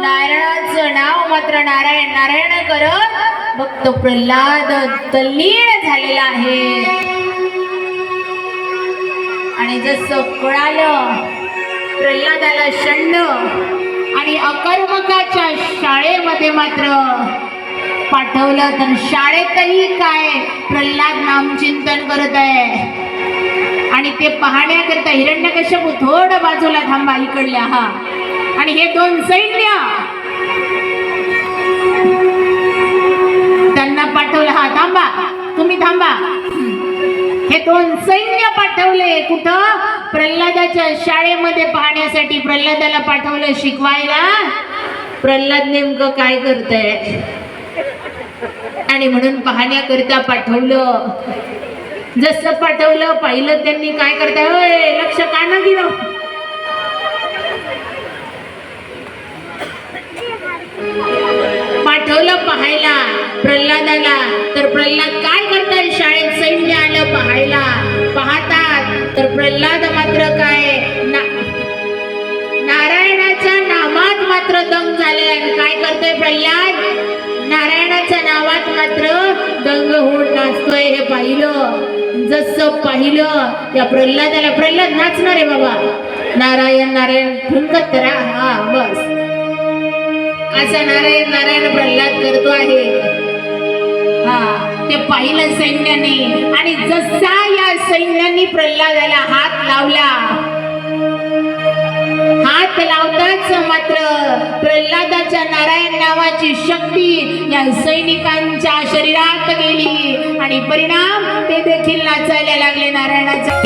नारायणाचं नाव मात्र नारायण प्रल्हाद तल्लीन झालेला आहे. आणि जसं कळालं प्रल्हादाला शंड आणि अकर्मकाच्या शाळेमध्ये मात्र पाठवलं तर शाळेतही काय? प्रल्हाद नामचिंतन करत आहे. आणि ते पाहण्याकरता हिरण्यकश्यप थोडं बाजूला थांबा इकडल्या हा. आणि हे दोन सैन्य! त्यांना पाठवलं हा थांबा. तुम्ही थांबा. हे दोन सैन्य पाठवले. कुठं? प्रल्हादाच्या शाळेमध्ये पाहण्यासाठी प्रल्हादाला पाठवलं शिकवायला. प्रल्हाद नेमकं काय करतय? आणि म्हणून पाहण्याकरिता पाठवलं. जसं पाठवलं पाहिलं त्यांनी काय करताय? होय लक्ष का ना दिलं? पाठवलं पाहायला प्रल्हादाला. तर प्रल्हाद काय करताय? शाळेत सैन्य आलं पाहायला. पाहतात. तर प्रल्हाद मात्र काय? ना- नारायणाच्या नामात मात्र दंग झाले आणि काय करतोय प्रल्हाद? नारायणाच्या नावात मात्र दंग होऊन नाचतोय हे पाहिलं. जसं पाहिलं त्या प्रल्हादाला प्रल्हाद नाचणार आहे बाबा. नारायण नारायण फुंकत राहा हा बस. असा नारायण नारायण प्रल्हाद करतो आहे. हा ते पाहिलं सैन्याने. आणि जसा या सैन्याने प्रल्हादाला हात लावला लावताच मात्र प्रल्हादाच्या नारायण नावाची शक्ती या सैनिकांच्या शरीरात गेली. आणि परिणाम ते देखील नाचायला लागले नारायणाचा.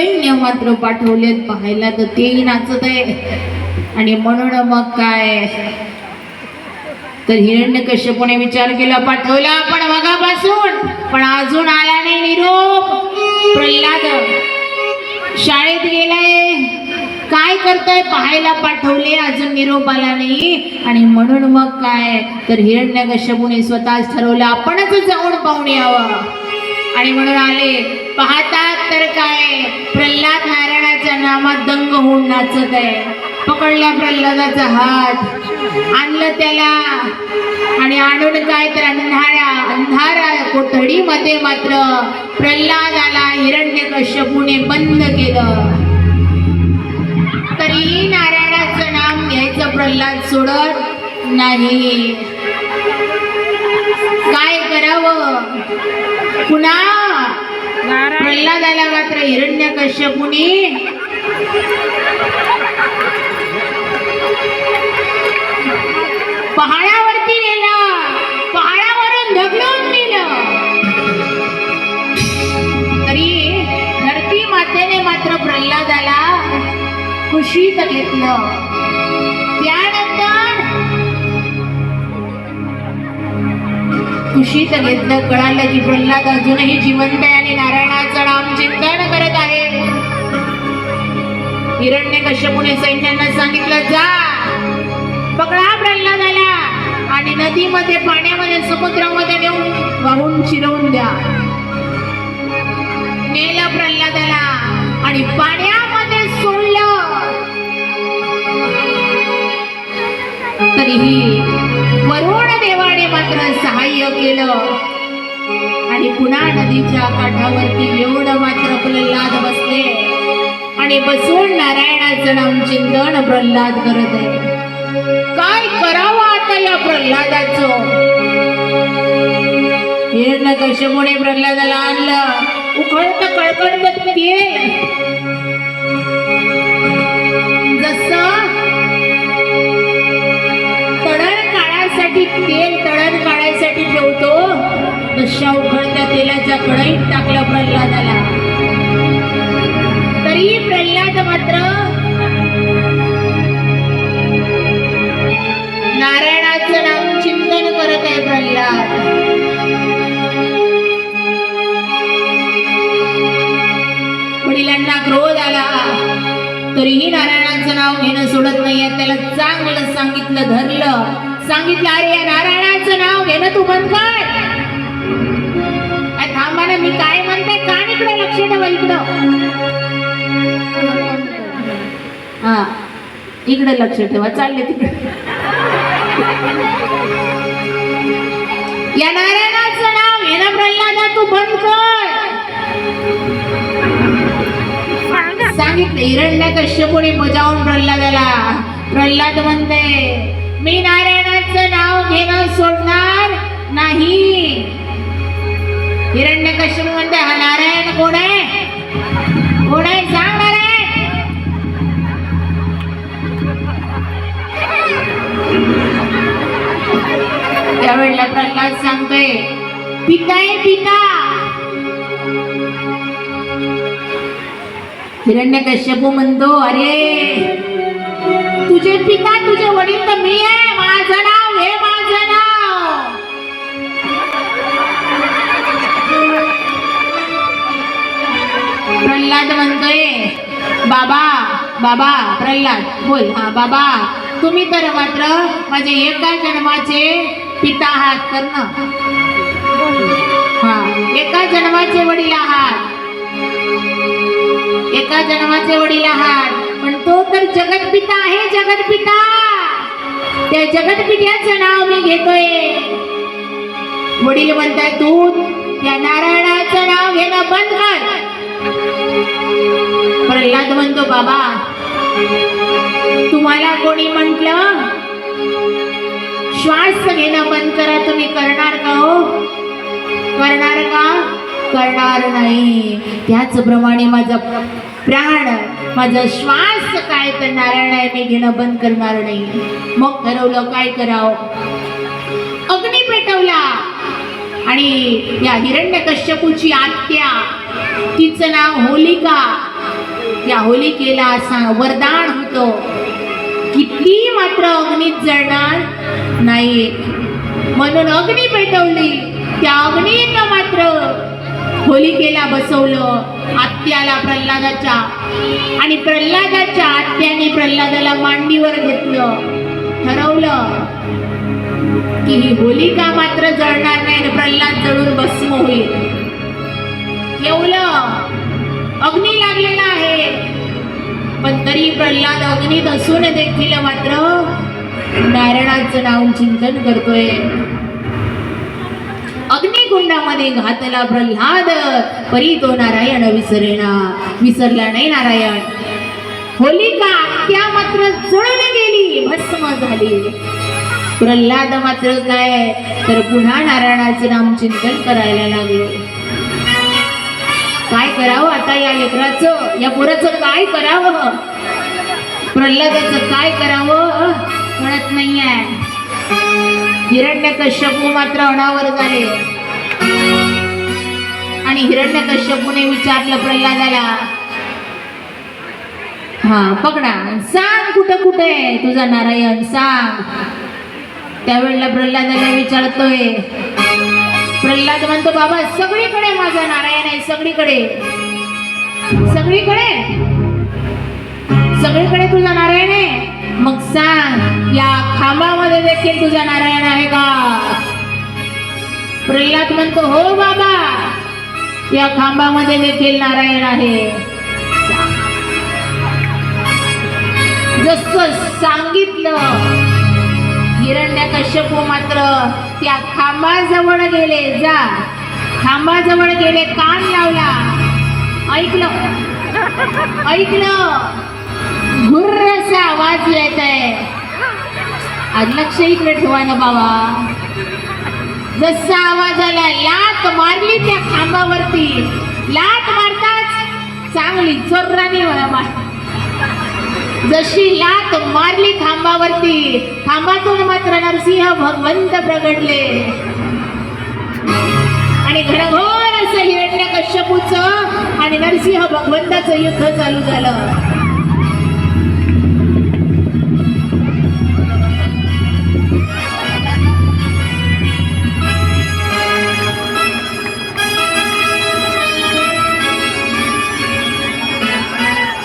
सैन्य मात्र पाठवलेत पाहायला तर तेही नाचत आहे. आणि म्हणून मग काय? तर हिरण्य हिरण्यकश्यपूने विचार केला पाठवला आपण मगापासून पण अजून आला नाही निरोप. प्रल्हाद शाळेत गेलाय. काय करताय? पाहायला पाठवले अजून निरोप आला नाही. आणि म्हणून मग काय? तर हिरण्य हिरण्यकश्यपूने स्वतःच ठरवलं आपणच जाऊन पाहून यावं. आणि म्हणून आले पाहतात तर काय? प्रल्हाद नारायणाच्या नामात दंग होऊन नाचत आहे. पकडला प्रल्हादाचा हात आणलं त्याला. आणि आणून काय तर अंधारा अंधारा कोठडीमध्ये मात्र प्रल्हादाला हिरण्यकश्यपूने बंद केलं. तरी नारायणाचं नाम घ्यायचं प्रल्हाद सोडत नाही. काय करावं? पुन्हा प्रल्हादाला मात्र हिरण्य कश्यपुनी. पहाडावरती नेलं. पहाडावरून ढकलून नेलं. तरी धरती प्रल्हादाला खुशीत घेतलं. खुशीत घेतलं कळालं की प्रल्हाद अजूनही जिवंत आहे आणि नारायणाचं नाम चिंतन करत आहे. हिरण्य कश्यपुने सैन्यांना सांगितलं जा. पकडा प्रल्हादाला आणि नदीमध्ये पाण्यामध्ये समुद्रामध्ये नेऊन वाहून चिरवून द्या. नेलं प्रल्हादाला आणि पाण्यामध्ये सोडलं. तरीही वरुण देव मात्र सहाय्य केलं. आणि पुन्हा नदीच्या काठावरती येऊन मात्र प्रल्हाद बसले. आणि बसून नारायणाचं नाम चिंतन प्रल्हाद करत आहे. काय करावं आता या प्रल्हादाचं? हिरण कश्यपुने प्रल्हादाला आणलं. उखळत कळकळत तेल जसं तळण काळासाठी तेल तळण ठेवतो. तशा उखळत्या तेलाच्या कढईत टाकलं प्रल्हादाला. तरी प्रल्हाद मात्र नारायणाचं नाम चिंतन करत आहे प्रल्हाद. वडिलांना क्रोध आला. तरीही नारायणाचं नाव घेणं सोडत नाहीये त्याला चांगलं सांगितलं धरलं. सांगितलं अरे या नारायणाचं नाव घेणं तू बंद कर थांबा ना मी काय म्हणते कान इकडे लक्ष ठेवा इकडं? हा इकडे लक्ष ठेवा चालले तिकडे. या नारायणाचं नाव घेणं प्रल्हादा तू बंद कर सांगितलं हिरण्य कश्यपुने बजावून प्रल्हादाला. प्रल्हाद म्हणते मी नारायण नारायणाचं नाव घेणं सोडणार नाही. हिरण्य कश्यप म्हणते हा नारायण कोण आहे? कोण आहे? सांग नारायण. त्यावेळेला प्रल्हाद सांगतोय पिता आहे पिता. हिरण्य कश्यप म्हणतो अरे तुझे पिता तुझे वडील तर मी आहे माझा बाबा बाबा प्रल्हाद बोल. हा बाबा तुम्ही तर मात्र माझे एका जन्माचे पिता आहात कर्ण. ना हा एका जन्माचे वडील आहात. एका जन्माचे वडील आहात. पण तो तर जगतपिता आहे जगतपिता. त्या जगतपित्याचं नाव मी घेतोय. वडील म्हणताय तू त्या नारायणाचं नाव घेणं बंद कर. प्रल्हाद म्हणतो बाबा तुम्हाला कोणी म्हटलं? श्वास घेणं बंद करा तुम्ही करणार का हो? करणार का? करणार नाही. त्याचप्रमाणे माझा प्राण माझा श्वास काय तर नारायण आहे मी घेणं बंद करणार नाही. मग ठरवलं काय करावं? अग्नी पेटवला. आणि या हिरण्य कश्यपूची आत्या तिचं नाव होलिका. या होलिकेला असा वरदान होतं. की ती मात्र अग्नीत जळणार? नाही. म्हणून अग्नी पेटवली. त्या अग्नीनं मात्र होलिकेला बसवलं आत्याला प्रल्हादाच्या. आणि प्रल्हादाच्या आत्याने प्रल्हादाला मांडीवर घेतलं. ठरवलं की ही होलिका मात्र जळणार नाही आणि प्रल्हाद जळून भस्म होईल. ठेवलं अग्नी लागलेला आहे. पण तरी प्रल्हाद अग्नीत असून देखील मात्र नारायणाचं नाव चिंतन करतोय. अग्निकुंडामध्ये घातला प्रल्हाद परी तो नारायण विसरेना विसरला नाही नारायण. होलिका त्या मात्र जळून गेली भस्म झाली. प्रल्हाद मात्र काय तर पुन्हा नारायणाचं नाम चिंतन करायला लागलो. काय करावं आता या लेकराचं? या पोराचं काय करावं? प्रल्हादाचं काय करावं? कळत नाहीये. हिरण्य कश्यपू मात्र अनावर झाले. आणि हिरण्य कश्यपूने विचारलं प्रल्हादाला हा पकडा सांग कुठं कुठे आहे तुझा नारायण? सांग. त्यावेळेला प्रल्हादाला विचारतोय प्रल्हाद म्हणतो बाबा सगळीकडे माझा नारायण आहे सगळीकडे. सगळीकडे. सगळीकडे तुझा नारायण आहे? मग सांग या खांबामध्ये देखील तुझा नारायण आहे का? प्रल्हाद म्हणतो हो बाबा या खांबामध्ये देखील नारायण आहे. जसं सांगितलं. हिरण्य कश्यपू मात्र त्या खांबाजवळ गेले. जा. खांबाजवळ गेले कान लावला. ऐकलं. ऐकलं. घुर्रसा आवाज येत आहे आज लक्ष इकडे ठेवा ना बाबा. जसा आवाज आला लात मारली त्या खांबावरती. लात मारताच चांगली चोराने मार जशी लात मारली खांबावरती खांबातून मात्र नरसिंह भगवंत प्रगटले. आणि घरघोर असं हिरण्य कश्यपूच आणि नरसिंह भगवंताचं युद्ध चालू झालं.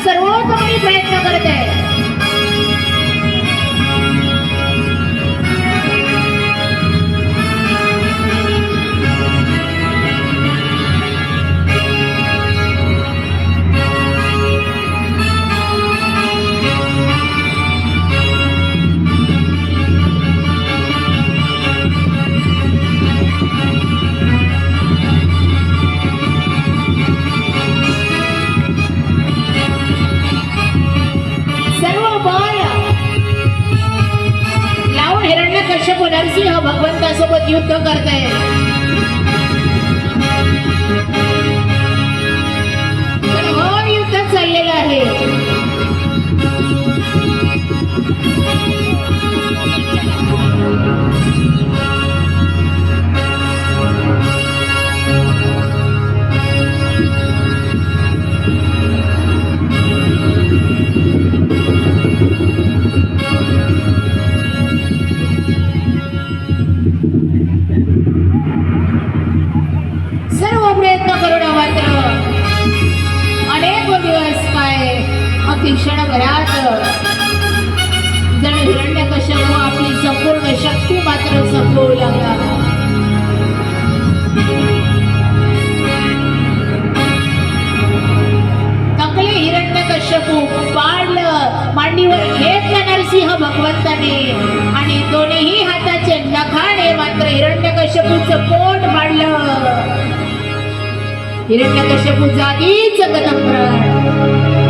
सर्वोतमी प्रयत्न करत आहे. कश्यप नरसिंह भगवंतासोबत युद्ध करताय. घोर हो, युद्ध चाललेलं आहे. सर्व प्रयत्न करून मात्र अनेक दिवस काय अतिक्षण क्षणभरात जण हिरण्य कश्यप आपली संपूर्ण शक्ती मात्र संपवू लागला. कश्यपू पाडलं मांडीवर घेतलं नरसिंह भगवंताने आणि दोन्ही हातात नखाने हिरण्य पोट पाडलं हिरण्यकश्यपू जागीच गतप्राण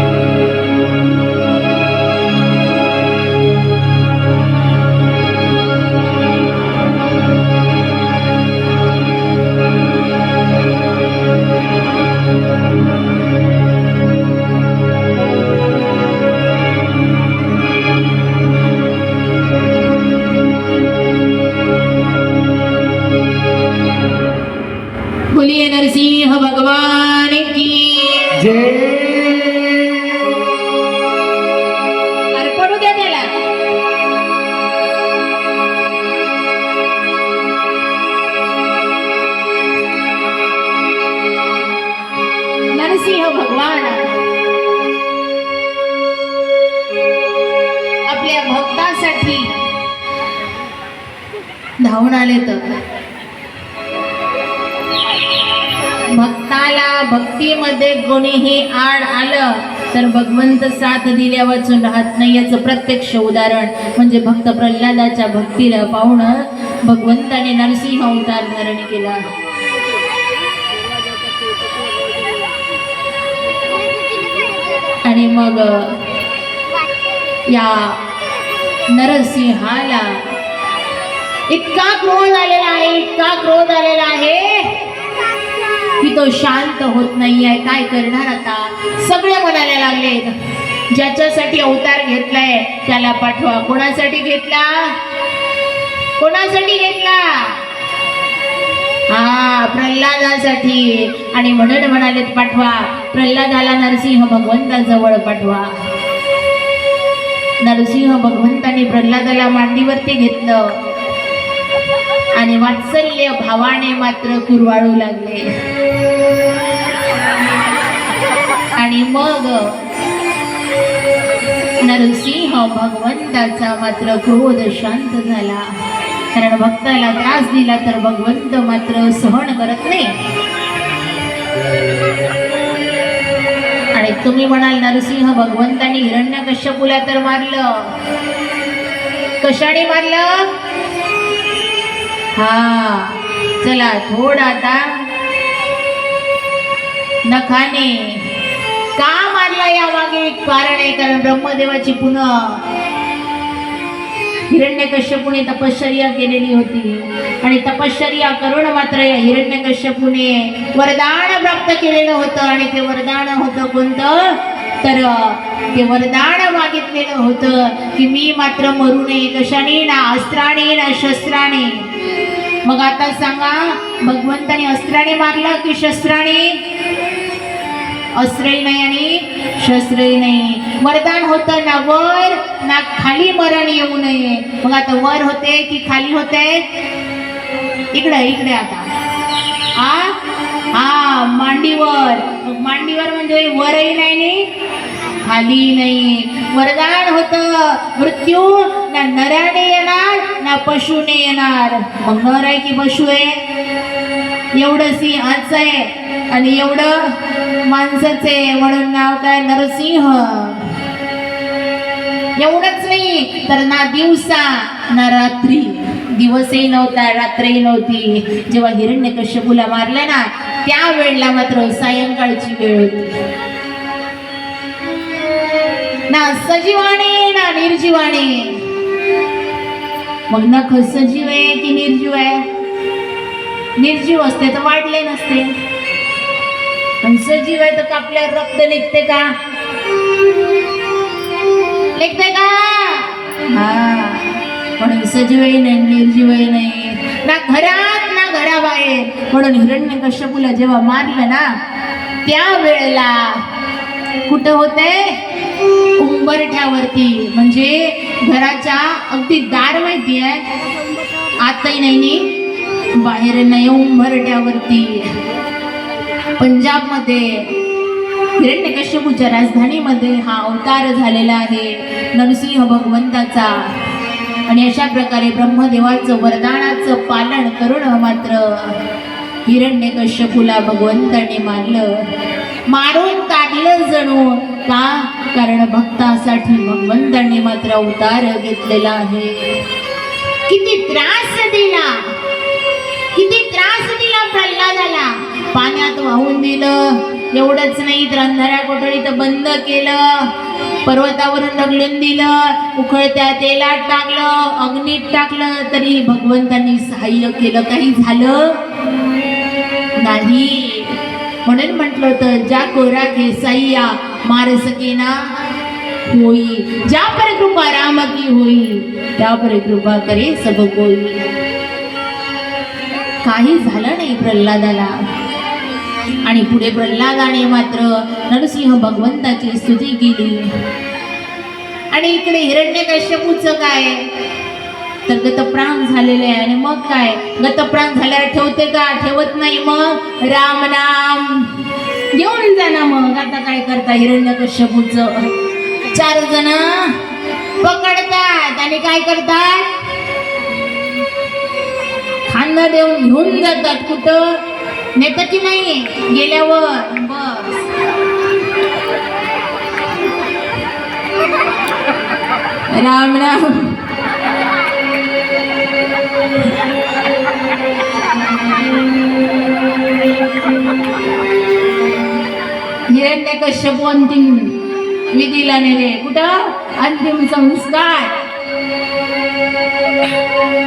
धावून आले तर? भक्ताला भक्तीमध्ये कोणीही आड आलं तर भगवंत साथ दिल्या वाचून राहत नाही याचं प्रत्यक्ष उदाहरण. म्हणजे भक्त प्रल्हादाच्या भक्तीला पाहून भगवंताने नरसिंह अवतार धारण केला. आणि मग या नरसिंहाला इतका क्रोध आलेला आहे इतका क्रोध आलेला आहे की तो शांत होत नाही आहे काय करणार आता? सगळे म्हणायला लागले ज्याच्यासाठी अवतार घेतलाय त्याला पाठवा. कोणासाठी घेतला? कोणासाठी घेतला? हा प्रल्हादासाठी. आणि म्हणून म्हणालेत पाठवा. प्रल्हादाला नरसिंह भगवंताजवळ पाठवा. नरसिंह भगवंताने प्रल्हादाला मांडीवरती घेतलं. आणि वात्सल्य भावाने मात्र कुरवाळू लागले. आणि मग नरसिंह भगवंताचा मात्र क्रोध शांत झाला. कारण भक्ताला त्रास दिला तर भगवंत मात्र सहन करत नाही. आणि तुम्ही म्हणाल नरसिंह भगवंतानी हिरण्य कश्यपूला तर मारलं. कशाने मारलं? हा चला थोड आता. नखाने का मारला या मागे? एक कारण आहे कारण ब्रह्मदेवाची पुन्हा हिरण्यकश्यपूने तपश्चर्या केलेली होती. आणि तपश्चर्या करून मात्र या हिरण्यकश्यपूने वरदान प्राप्त केलेलं होतं. आणि ते वरदान होतं कोणतं? तर ते वरदान मागितलेलं होतं की मी मात्र मरू नये. कशाने? ना अस्त्राने ना शस्त्राने. मग आता सांगा भगवंताने अस्त्राने मारलं की शस्त्राने? अस्त्रही नाही आणि शस्त्रही नाही. वरदान होतं ना वर ना खाली मरण येऊ नये. मग आता वर होते की खाली होते? इकडे इकडे आता. आ? हा मांडीवर. मग मांडीवर म्हणजे वरही नाही नी खाली नाही. वरदान होतं. मृत्यू ना नराने येणार पशुने येणार. मग नर आहे की पशु आहे? एवढं सिंहाचं आहे आणि एवढं माणसाचं आहे. म्हणून नाव काय? नरसिंह. एवढंच नाही तर ना दिवसा ना रात्री. दिवसही नव्हता रात्रही नव्हती. जेव्हा हिरण्य कश्यपूला मारलं ना त्या वेळेला मात्र सायंकाळची वेळ होती. ना सजीवाने ना निर्जीवाने. मग नख सजीव आहे की निर्जीव आहे? निर्जीव असते तर वाढले नसते. पण सजीव आहे तर कापल्यावर रक्त निघते का? निघते का? हा. म्हणून सजीवही नाही निर्जीवही नाही. ना घरात ना घराबाहेर. म्हणून हिरण्य कश्यपूला जेव्हा मारलं ना त्या वेळेला कुठं होते? उंबरठ्यावरती. म्हणजे घराच्या अगदी दार माहिती आहे. आतही नाही बाहेर नाही उंभरट्यावरती पंजाबमध्ये हिरण्यकश्यपूच्या राजधानीमध्ये हा अवतार झालेला आहे. नरसिंह भगवंताचा. आणि अशा प्रकारे ब्रह्मदेवाचं वरदानाचं पालन करून मात्र हिरण्यकश्यपूला भगवंताने मारलं मारून काढलं जणू. का? कारण भक्तासाठी भगवंताने मात्र अवतार घेतलेला आहे. किती त्रास दिला. किती त्रास दिला प्रल्हादाला. पाण्यात वाहून दिलं एवढंच नाही तर अंधाऱ्या कोठडीत बंद केलं. पर्वतावरून ढकलून दिलं. उखळत्या तेलात टाकलं. अग्नीत टाकलं. तरी भगवंतांनी सहाय्य केलं. काही झालं? नाही. म्हणून म्हटलं होतं ज्या कोरा सैया मार सकेना होई। ज्या पर कृपा राम की होई त्या पर कृपा करे सब कोई। काही झालं नाही प्रल्हादाला. आणि पुढे प्रल्हादाने मात्र नरसिंह भगवंताची स्तुती केली. आणि इकडे हिरण्यकश्यपूचं काय? तर गतप्राण झालेले आहे. आणि मग काय? गतप्राण झाल्यावर ठेवते का? ठेवत नाही मग? राम नाम. घेऊन जा ना मग. आता काय करता? हिरण्यकश्यपूचं चार जण पकडतात आणि काय करतात? खांदा देऊन घेऊन जातात कुठं? नेतं की नाही गेल्यावर. बस. राम राम. हिरण्य कश्यप अंतिम विधीला नेले कुठं? अंतिम संस्कार.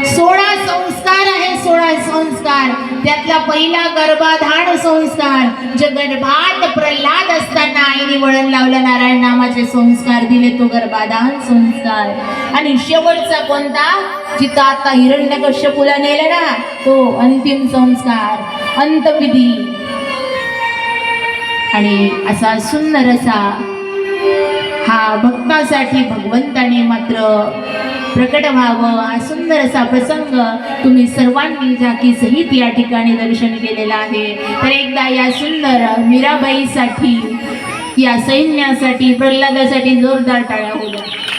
सोळा संस्कार आहे सोळा संस्कार. त्यातला पहिला गर्भाधान संस्कार. जे गर्भात प्रल्हाद असताना आईने वळण लावलं नारायण नामाचे संस्कार दिले तो गर्भाधान संस्कार. आणि शेवटचा कोणता? जिथं आता हिरण्यकश्यपूला नेलं ना तो अंतिम संस्कार. अंतविधी. आणि असा सुंदर असा हा भक्तासाठी भगवंताने मात्र प्रकट व्हावं हा सुंदर असा प्रसंग तुम्ही सर्वांनी झाकी सहित या ठिकाणी दर्शन केलेलं आहे तर एकदा या सुंदर मीराबाईसाठी या सैन्यासाठी प्रल्हादासाठी जोरदार टाळ्या होत्या